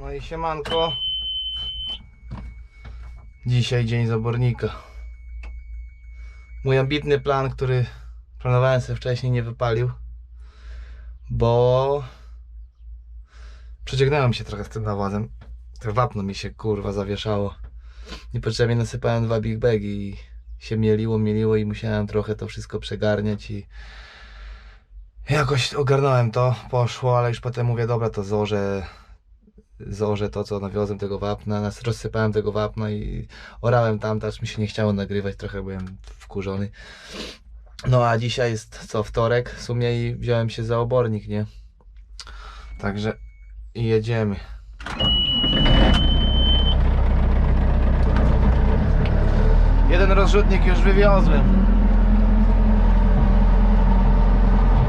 No i siemanko. Dzisiaj dzień zabornika. Mój ambitny plan, który planowałem sobie wcześniej, nie wypalił. Bo przeciągnąłem się trochę z tym nawozem. To wapno mi się kurwa zawieszało. Niepotrzebnie nasypałem dwa big bagi i się mieliło, mieliło i musiałem trochę to wszystko przegarniać i jakoś ogarnąłem to, poszło, ale już potem mówię, dobra, to złożę założę to, co nawiozłem tego wapna, nas- rozsypałem tego wapna i orałem tam, też mi się nie chciało nagrywać, trochę byłem wkurzony. No a dzisiaj jest co, wtorek w sumie i wziąłem się za obornik, nie? Także i jedziemy. Jeden rozrzutnik już wywiozłem.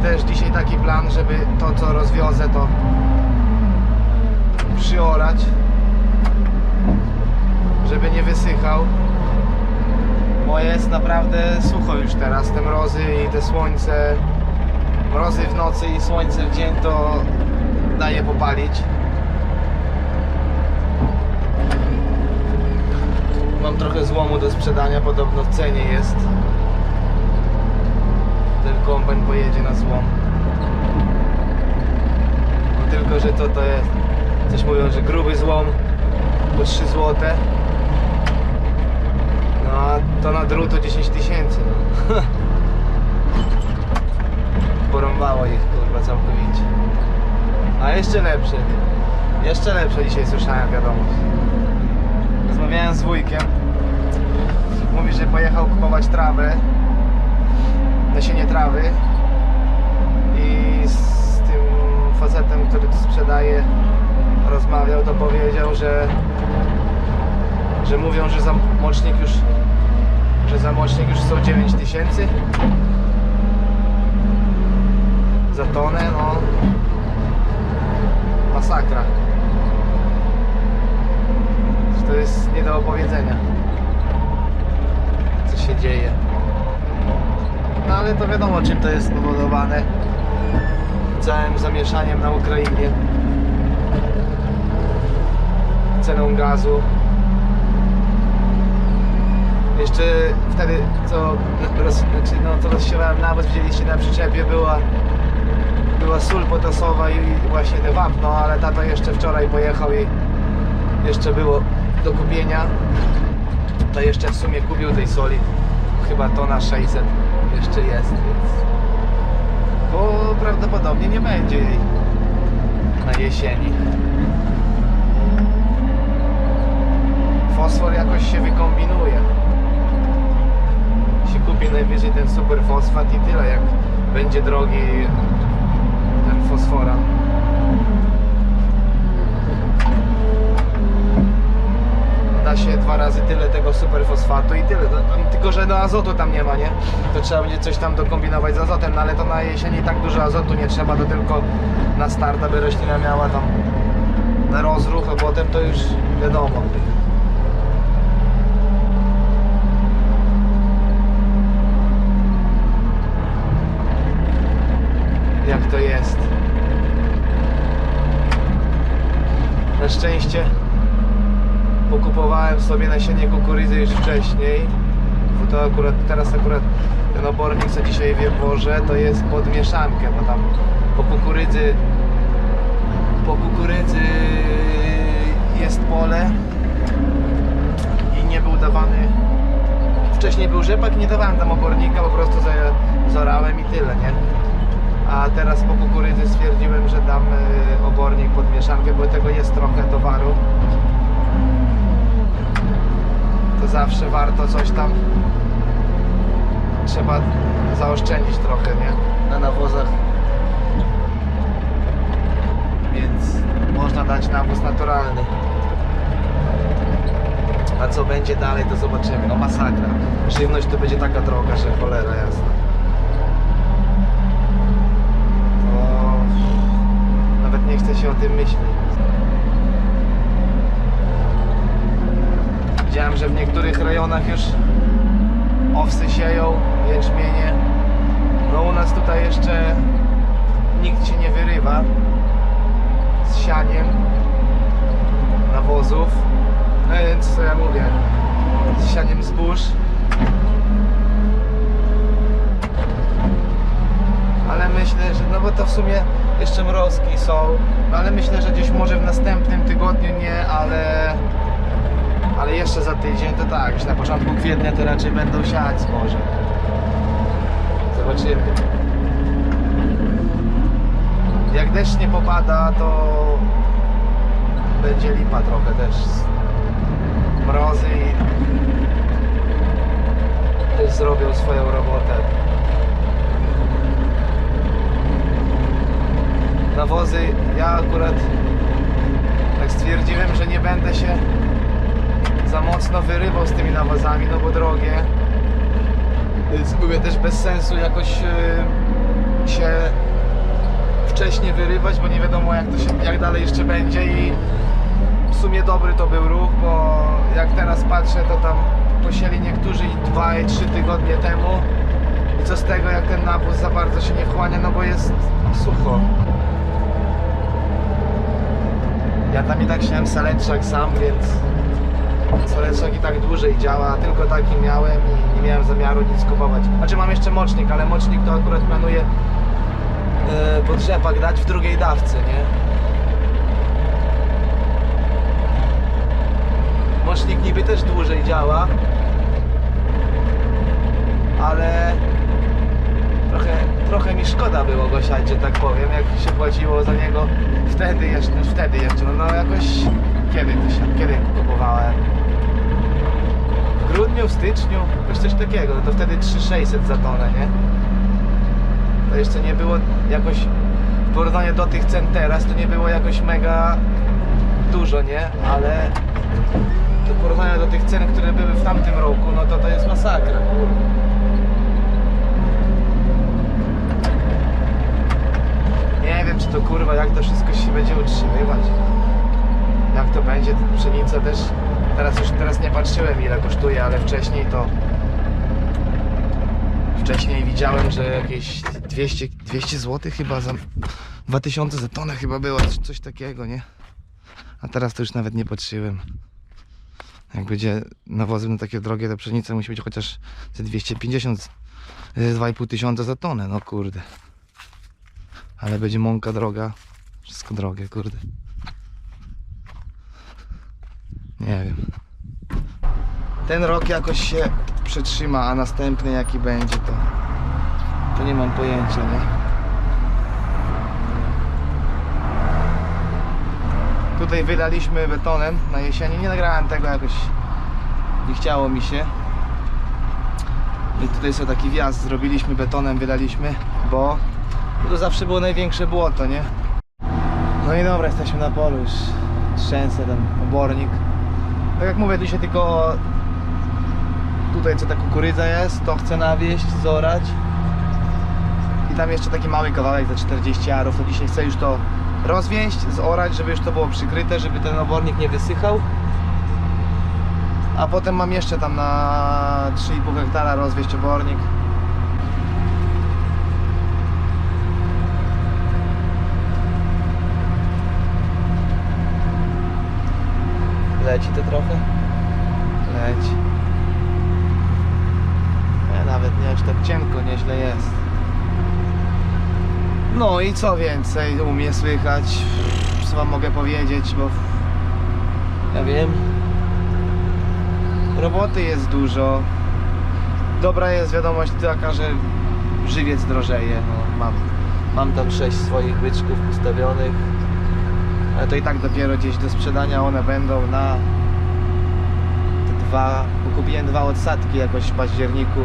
Też dzisiaj taki plan, żeby to co rozwiozę to przyorać żeby nie wysychał. Bo jest naprawdę sucho już teraz te mrozy i te słońce. Mrozy w nocy i słońce w dzień to daje popalić. Mam trochę złomu do sprzedania podobno w cenie jest. Ten kombajn pojedzie na złom no tylko, że to to jest Coś mówią, że gruby złom po 3 zł. No a to na drutu 10 tysięcy. No. Porąbało ich kurwa całkowicie. A jeszcze lepsze. Jeszcze lepsze dzisiaj słyszałem wiadomość. Rozmawiałem z wujkiem. Mówi, że pojechał kupować trawę. Nasienie trawy. I z tym facetem, który to sprzedaje rozmawiał, to powiedział, że że mówią, że za mocznik już że za mocznik już są 9 tysięcy. Za tonę, no. Masakra. To jest nie do opowiedzenia co się dzieje. No ale to wiadomo czym to jest spowodowane całym zamieszaniem na Ukrainie ceną gazu. Jeszcze wtedy, co, roz, znaczy, no, co rozsiewałem nawóz, widzieliście na przyczepie, była, była sól potasowa i właśnie te wapno, ale tata jeszcze wczoraj pojechał i jeszcze było do kupienia. To jeszcze w sumie kupił tej soli, chyba tona 600 jeszcze jest, więc... Bo prawdopodobnie nie będzie jej na jesieni. Fosfor jakoś się wykombinuje. Się kupi najwyżej ten super fosfat i tyle, jak będzie drogi ten fosfora. Da się dwa razy tyle tego super fosfatu i tyle. No, Tylko, że no azotu tam nie ma, nie? To trzeba będzie coś tam dokombinować z azotem, no ale to na jesieni tak dużo azotu nie trzeba, to tylko na start, aby roślina miała tam rozruch, a potem to już wiadomo. jak to jest. Na szczęście pokupowałem sobie nasienie kukurydzy już wcześniej. Bo to akurat teraz akurat ten obornik co dzisiaj wiewożę to jest pod mieszankę, bo tam po kukurydzy po kukurydzy jest pole i nie był dawany wcześniej był rzepak nie dawałem tam obornika, po prostu zorałem i tyle, nie? a teraz po kukurydzy stwierdziłem, że dam y, obornik pod mieszankę, bo tego jest trochę towaru. To zawsze warto coś tam trzeba zaoszczędzić trochę, nie? Na nawozach. Więc można dać nawóz naturalny. A co będzie dalej, to zobaczymy. No masakra. Żywność to będzie taka droga, że cholera jasna. to nawet nie chce się o tym myśleć. Widziałem, że w niektórych rejonach już owsy sieją, jęczmienie. No u nas tutaj jeszcze nikt się nie wyrywa z sianiem. nawozów. No więc co ja mówię, z sianiem zbóż. Ale myślę, że no bo to w sumie jeszcze mrozki są, no ale myślę, że gdzieś może w następnym tygodniu nie, ale ale jeszcze za tydzień to tak, już na początku kwietnia to raczej będą siać zboże. Zobaczymy. Jak deszcz nie popada, to będzie lipa trochę też. Mrozy i też zrobią swoją robotę. Nawozy, ja akurat tak stwierdziłem, że nie będę się za mocno wyrywał z tymi nawozami, no bo drogie. Więc mówię też bez sensu jakoś yy, się wcześniej wyrywać, bo nie wiadomo jak, to się, jak dalej jeszcze będzie i w sumie dobry to był ruch, bo jak teraz patrzę to tam posieli niektórzy i 2 i 3 tygodnie temu i co z tego jak ten nawóz za bardzo się nie wchłania, no bo jest sucho. Ja tam i tak chciałem saleczak sam, więc saleczak i tak dłużej działa, tylko taki miałem i nie miałem zamiaru nic kupować. Znaczy mam jeszcze mocznik, ale mocznik to akurat planuję e, pod rzepak dać w drugiej dawce, nie? Mocznik niby też dłużej działa, ale trochę, trochę mi szkoda było go siać, że tak powiem, jak się płaciło za niego wtedy jeszcze, wtedy jeszcze, no, no jakoś kiedy to się, kiedy kupowałem? Grudniu, w styczniu, jakoś coś takiego, no to wtedy 3600 za tonę, nie? To jeszcze nie było jakoś, w porównaniu do tych cen teraz, to nie było jakoś mega dużo, nie? Ale w porównaniu do tych cen, które były w tamtym roku, no to to jest masakra. Nie wiem, czy to kurwa, jak to wszystko się będzie utrzymywać. Jak to będzie, pszenica też. Teraz już teraz nie patrzyłem ile kosztuje, ale wcześniej to. Wcześniej widziałem, że jakieś 200, 200 zł chyba za 2000 za tonę chyba czy coś takiego, nie? A teraz to już nawet nie patrzyłem. Jak będzie nawozy na takie drogie, to pszenica musi być chociaż ze 250, z 2,5 tysiąca za tonę, no kurde. Ale będzie mąka droga. Wszystko drogie, kurde. Nie wiem. Ten rok jakoś się przetrzyma, a następny jaki będzie to. To nie mam pojęcia, nie? Tutaj wylaliśmy betonem na jesieni. Nie nagrałem tego jakoś. Nie chciało mi się. I tutaj sobie taki wjazd zrobiliśmy betonem, wylaliśmy, bo to zawsze było największe błoto, nie? No i dobra, jesteśmy na polu już. Trzęsę ten obornik. Tak jak mówię, się tylko tutaj co ta kukurydza jest, to chcę nawieść, zorać. I tam jeszcze taki mały kawałek za 40 arów, to dzisiaj chcę już to rozwieść, zorać, żeby już to było przykryte, żeby ten obornik nie wysychał. A potem mam jeszcze tam na 3,5 hektara rozwieść obornik. Leci to trochę? Leci. Ja nawet nie aż tak cienko, nieźle jest. No i co więcej u mnie słychać? Co wam mogę powiedzieć, bo ja wiem. Roboty jest dużo. Dobra jest wiadomość taka, że żywiec drożeje. No, mam, mam tam sześć swoich byczków postawionych. Ale to i tak dopiero gdzieś do sprzedania one będą na te dwa, kupiłem dwa odsadki jakoś w październiku.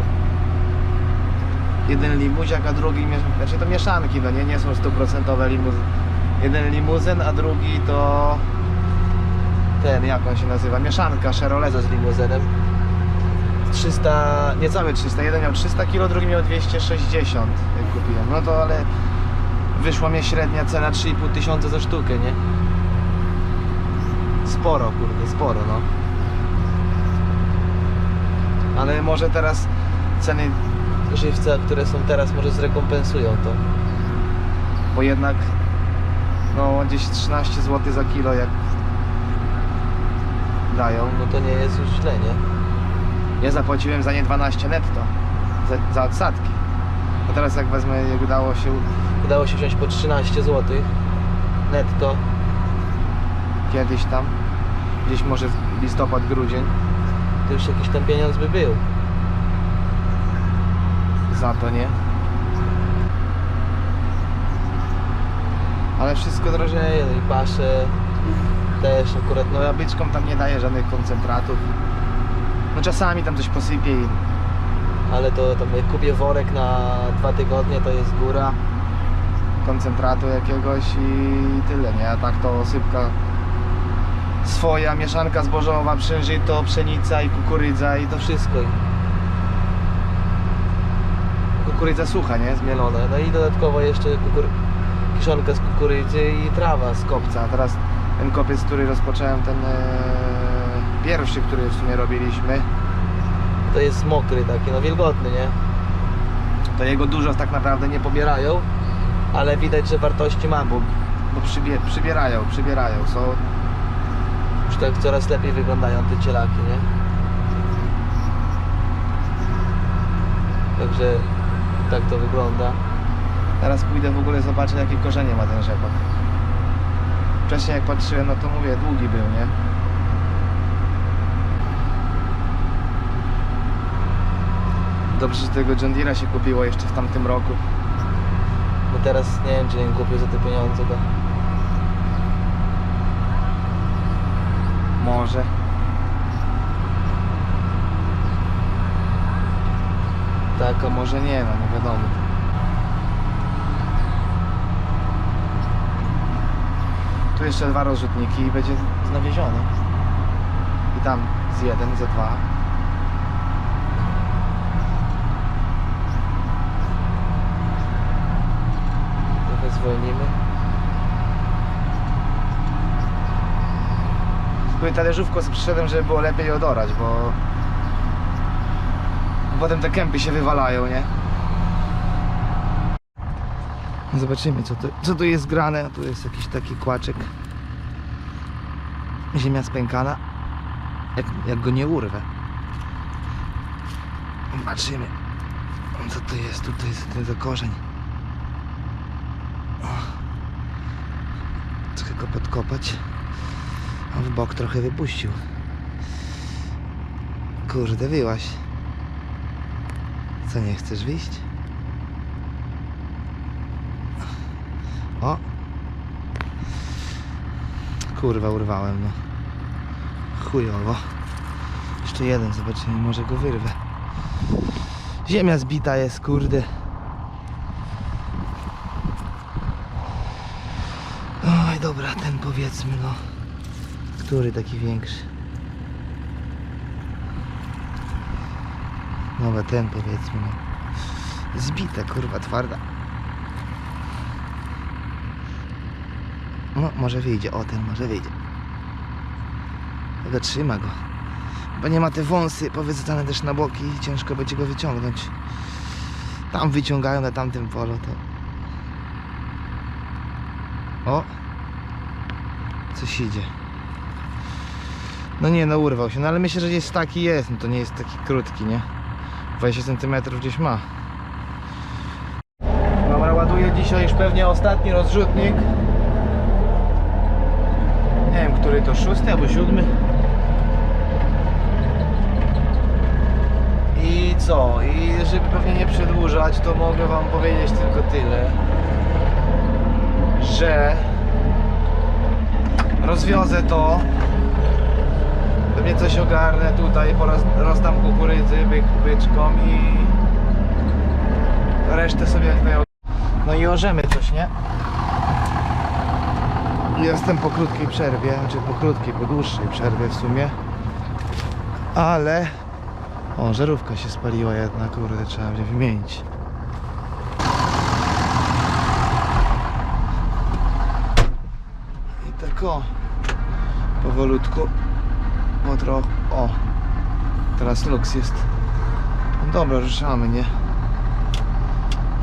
Jeden limuziak, a drugi, znaczy to mieszanki, no nie, nie są stuprocentowe limuzy. Jeden limuzyn, a drugi to ten, jak on się nazywa, mieszanka Cheroleza z limuzynem. 300, niecałe 300, jeden miał 300 kg, drugi miał 260 jak kupiłem, no to ale wyszła mnie średnia cena 3,5 tysiąca za sztukę, nie? Sporo, kurde, sporo, no. Ale może teraz ceny żywca, które są teraz, może zrekompensują to. Bo jednak, no gdzieś 13 zł za kilo, jak dają. No to nie jest już źle, nie? Ja zapłaciłem za nie 12 netto. Za, za odsadki. A teraz jak wezmę, jak udało się Udało się wziąć po 13 zł netto. kiedyś tam, gdzieś może w listopad, grudzień, To już jakiś tam pieniądz by był. za to, nie? Ale wszystko drożeje, no i pasze też akurat, No ja byczkom tam nie daję żadnych koncentratów. No czasami tam coś posypię i ale to tam jak kupię worek na dwa tygodnie to jest góra. koncentratu jakiegoś i tyle, nie? A tak to sypka swoja, mieszanka zbożowa, przężyto, pszenica i kukurydza i to wszystko. Kukurydza sucha, nie? Zmielona. No i dodatkowo jeszcze kukury... kiszonka z kukurydzy i trawa z kopca. Teraz ten kopiec, który rozpocząłem, ten e, pierwszy, który w sumie robiliśmy, To jest mokry taki, no wilgotny, nie? to jego dużo tak naprawdę nie pobierają, Bierają, ale widać, że wartości ma, bo bo przybie, przybierają, przybierają. Są już tak coraz lepiej wyglądają te cielaki, nie? Także tak to wygląda. Teraz pójdę w ogóle zobaczę jakie korzenie ma ten rzepak. Wcześniej jak patrzyłem, no to mówię, długi był, nie? Dobrze, że tego John Deere'a się kupiło jeszcze w tamtym roku. Bo teraz nie wiem, czy nie kupię za te pieniądze, bo Może. Tak, a może nie, no nie wiadomo. Tu jeszcze dwa rozrzutniki i będzie znawieziony. I tam z jeden, z dwa. zwolnimy. Tylko talerzówką sobie przyszedłem, żeby było lepiej odorać, bo potem te kępy się wywalają, nie? Zobaczymy co tu, co tu jest grane. Tu jest jakiś taki kłaczek. Ziemia spękana. Jak, jak go nie urwę. Zobaczymy. Co to jest? Tutaj jest ten za korzeń. Trochę go podkopać. W bok trochę wypuścił. Kurde, wyłaś. Co, nie chcesz wyjść? O! Kurwa, urwałem, no. Chujowo. Jeszcze jeden, zobaczymy, może go wyrwę. Ziemia zbita jest, kurde. Oj, dobra, ten powiedzmy, no. Który taki większy? Dobra, ten powiedzmy, no. Zbita, kurwa, twarda. No, może wyjdzie, o ten może wyjdzie. Tego trzyma go. Bo nie ma te wąsy powycofane też na boki i ciężko będzie go wyciągnąć. Tam wyciągają na tamtym polu to. O! Coś idzie. No nie, no urwał się, no ale myślę, że gdzieś taki jest, no to nie jest taki krótki, nie? 20 cm gdzieś ma. Dobra, ładuję dzisiaj już pewnie ostatni rozrzutnik. Nie wiem, który to, szósty albo siódmy. I co? I żeby pewnie nie przedłużać, to mogę wam powiedzieć tylko tyle, że rozwiozę to pewnie coś ogarnę tutaj, poraz rozdam kukurydzy byk, byczkom i resztę sobie najod... No i orzemy coś, nie? Jestem po krótkiej przerwie, znaczy po krótkiej, po dłuższej przerwie w sumie. Ale... O, żarówka się spaliła jedna, kurde, trzeba będzie wymienić. I tak o, powolutku, Motro. O! Teraz luks jest. No dobra, ruszamy, nie?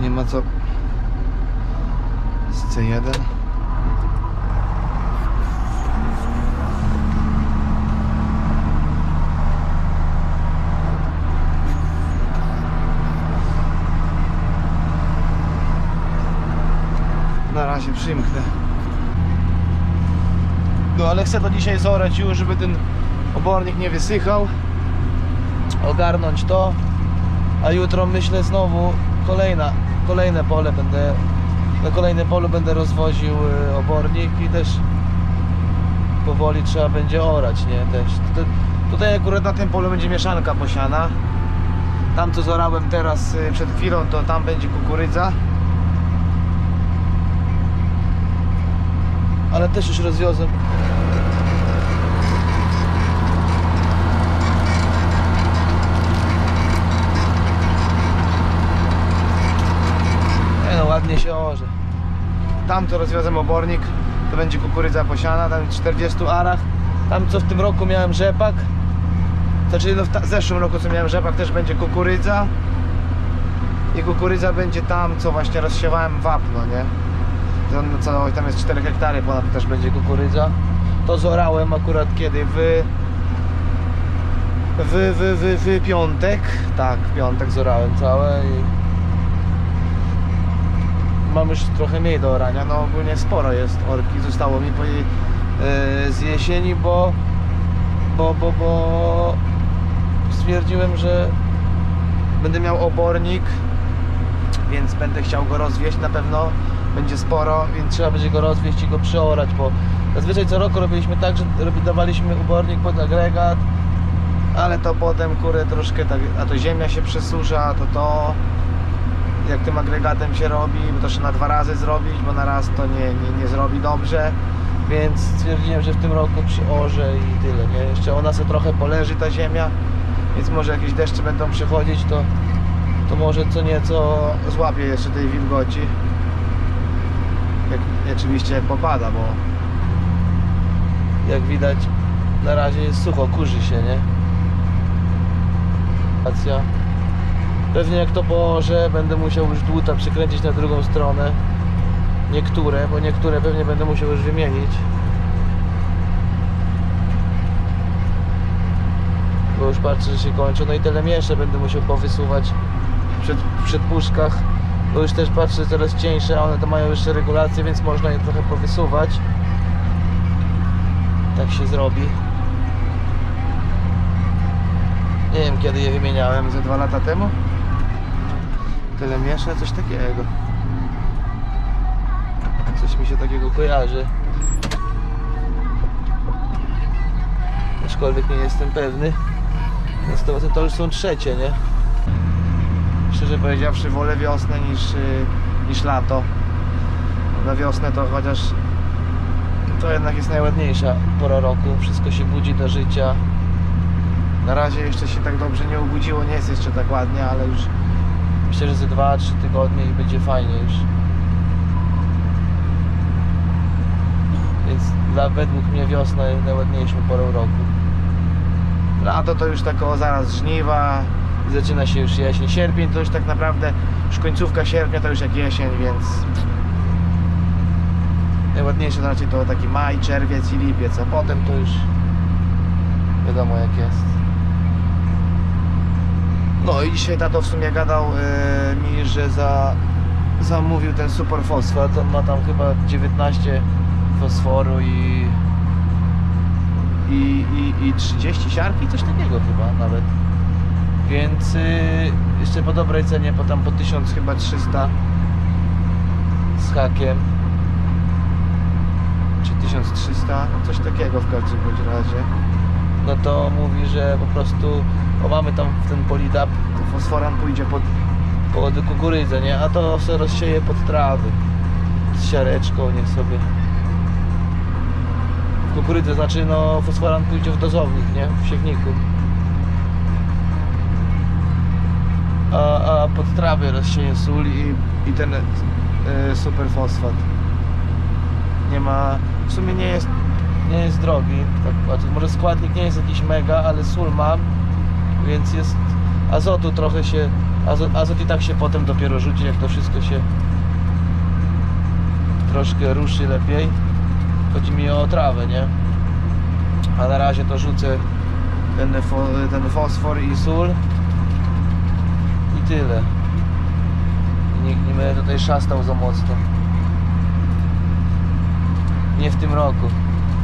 Nie ma co. Z C1. na razie przymknę. No ale chcę to dzisiaj zorać już, żeby ten obornik nie wysychał. Ogarnąć to. A jutro myślę znowu kolejna, kolejne pole będę na kolejnym polu będę rozwoził y, obornik i też powoli trzeba będzie orać, nie? Też. Tutaj, tutaj akurat na tym polu będzie mieszanka posiana. Tam co zorałem teraz y, przed chwilą, to tam będzie kukurydza. Ale też już rozwiozłem. Ładnie się orze. Tam co rozwiozłem obornik, to będzie kukurydza posiana, tam w 40 arach. Tam co w tym roku miałem rzepak, znaczy no w zeszłym roku co miałem rzepak też będzie kukurydza. I kukurydza będzie tam co właśnie rozsiewałem wapno, nie? Co, tam jest 4 hektary ponad też będzie kukurydza. To zorałem akurat kiedy w w, w, w, w piątek, tak, w piątek zorałem całe i mam już trochę mniej do orania, no ogólnie sporo jest orki, zostało mi po, jej- e, z jesieni, bo, bo, bo, bo stwierdziłem, że będę miał obornik, więc będę chciał go rozwieść na pewno, będzie sporo, więc trzeba będzie go rozwieść i go przeorać, bo zazwyczaj co roku robiliśmy tak, że dawaliśmy obornik pod agregat, ale to potem kurę troszkę tak, a to ziemia się przesusza, to to jak tym agregatem się robi, bo to trzeba na dwa razy zrobić, bo na raz to nie, nie, nie zrobi dobrze. Więc stwierdziłem, że w tym roku przyorzę i tyle, nie? Jeszcze ona sobie trochę poleży ta ziemia, więc może jakieś deszcze będą przychodzić, to, to może co nieco złapię jeszcze tej wilgoci. Jak, oczywiście jak popada, bo jak widać na razie jest sucho, kurzy się, nie? Racja. Pewnie jak to położę, będę musiał już dłuta przykręcić na drugą stronę. Niektóre, bo niektóre pewnie będę musiał już wymienić. Bo już patrzę, że się kończą. No i telemiesze będę musiał powysuwać przed, przed puszkach. Bo już też patrzę coraz cieńsze, a one to mają jeszcze regulacje, więc można je trochę powysuwać. Tak się zrobi. Nie wiem kiedy je wymieniałem, ze dwa lata temu. Tyle miesza, coś takiego. Coś mi się takiego kojarzy. Aczkolwiek nie jestem pewny. Więc to, to już są trzecie, nie? Szczerze powiedziawszy, wolę wiosnę niż, y, niż lato. Na wiosnę to chociaż to jednak jest najładniejsza pora roku. Wszystko się budzi do życia. Na razie jeszcze się tak dobrze nie obudziło, nie jest jeszcze tak ładnie, ale już myślę, że ze 2-3 tygodnie i będzie fajnie już. Więc dla według mnie wiosna jest najładniejszą porą roku. Lato to już tak o zaraz żniwa, zaczyna się już jesień. Sierpień to już tak naprawdę, już końcówka sierpnia to już jak jesień, więc najładniejsze to raczej to taki maj, czerwiec i lipiec, a potem to już wiadomo jak jest. No i dzisiaj tato w sumie gadał e, mi, że za, zamówił ten super fosfat. On ma tam chyba 19 fosforu i, i, i, i 30 siarki, coś takiego chyba nawet. Więc y, jeszcze po dobrej cenie, po tam po 1000 chyba 300 z hakiem. Czy 1300, no coś takiego w każdym razie no to mówi, że po prostu o mamy tam w ten polidap, to fosforan pójdzie pod, pod kukurydzę, nie? A to se rozsieje pod trawy. Z siareczką, niech sobie. W kukurydzę, znaczy no fosforan pójdzie w dozownik, nie? W siewniku. A, a pod trawy rozsieje sól i, i ten y, superfosfat. Nie ma, w sumie nie jest nie jest drogi, tak patrzę. Może składnik nie jest jakiś mega, ale sól mam, więc jest azotu trochę się, azot, azot i tak się potem dopiero rzuci, jak to wszystko się troszkę ruszy lepiej. Chodzi mi o trawę, nie? A na razie to rzucę ten, fo- ten fosfor i sól i tyle. I nikt nie będę tutaj szastał za mocno. nie w tym roku.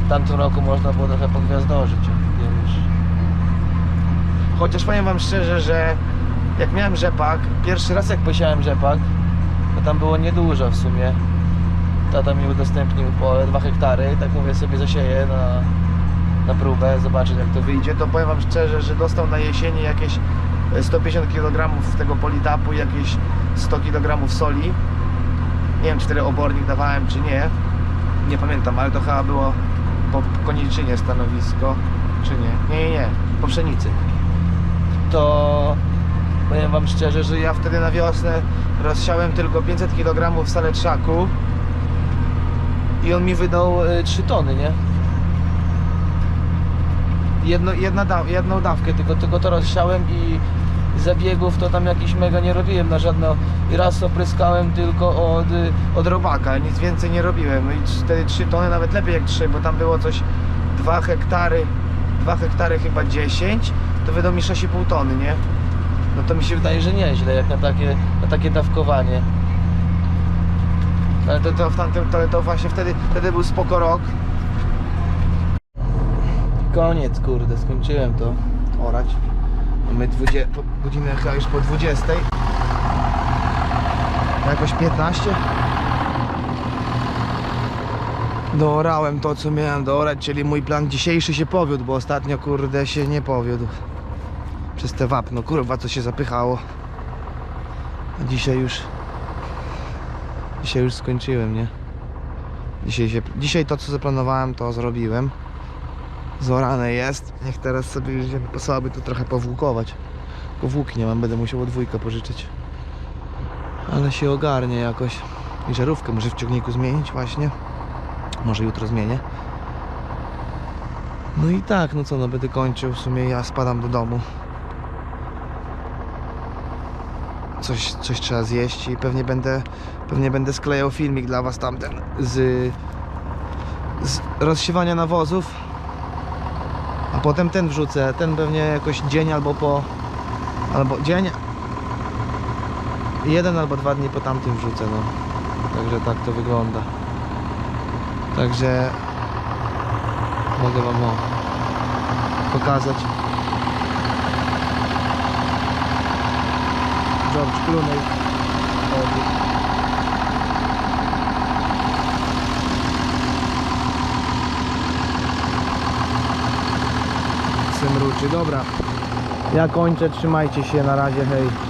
W tamtym roku można było trochę pogwiazdożyć, już. Chociaż powiem wam szczerze, że jak miałem rzepak, pierwszy raz jak posiałem rzepak, to tam było niedużo w sumie. Tata mi udostępnił po 2 hektary, tak mówię sobie zasieję na, na próbę, zobaczyć jak to wyjdzie, to powiem wam szczerze, że dostał na jesieni jakieś e, 150 kg tego politapu, jakieś 100 kg soli. Nie wiem, czy tyle obornik dawałem, czy nie. Nie pamiętam, ale to chyba było po koniczynie stanowisko, czy nie? Nie, nie, nie, po pszenicy. To powiem wam szczerze, że ja wtedy na wiosnę rozsiałem tylko 500 kg w saletrzaku i on mi wydał y, 3 tony, nie? Jedno, jedna da, jedną dawkę, tylko, tylko to rozsiałem i zabiegów to tam jakiś mega nie robiłem na żadno. Raz opryskałem tylko od, od robaka, nic więcej nie robiłem. No i wtedy 3 tony, nawet lepiej jak 3, bo tam było coś 2 hektary 2 hektary chyba 10 to wydał mi 6,5 tony, nie? No to mi się wydaje, że nieźle jak na takie, na takie dawkowanie. Ale to, to w tamtym, to, to właśnie wtedy, wtedy był spoko rok. Koniec, kurde, skończyłem to orać. Mamy 20, po, godzinę chyba już po 20. Jakoś 15. Doorałem to, co miałem doorać, czyli mój plan dzisiejszy się powiódł, bo ostatnio, kurde, się nie powiódł. Przez te wapno, kurwa, co się zapychało. A dzisiaj już... Dzisiaj już skończyłem, nie? Dzisiaj, się, dzisiaj to, co zaplanowałem, to zrobiłem. Zorane jest. Niech teraz sobie już pasowałoby to trochę powłókować. Tylko nie mam, będę musiał dwójkę pożyczyć. Ale się ogarnie jakoś. I żarówkę może w ciągniku zmienić właśnie. Może jutro zmienię. No i tak, no co, no będę kończył. W sumie ja spadam do domu. Coś, coś trzeba zjeść i pewnie będę, pewnie będę sklejał filmik dla was tamten z, z rozsiewania nawozów a potem ten wrzucę, ten pewnie jakoś dzień albo po albo dzień jeden albo dwa dni po tamtym wrzucę no. Także tak to wygląda. Także mogę wam o, pokazać. George Clooney Dobra. Ja kończę, trzymajcie się, na razie, hej.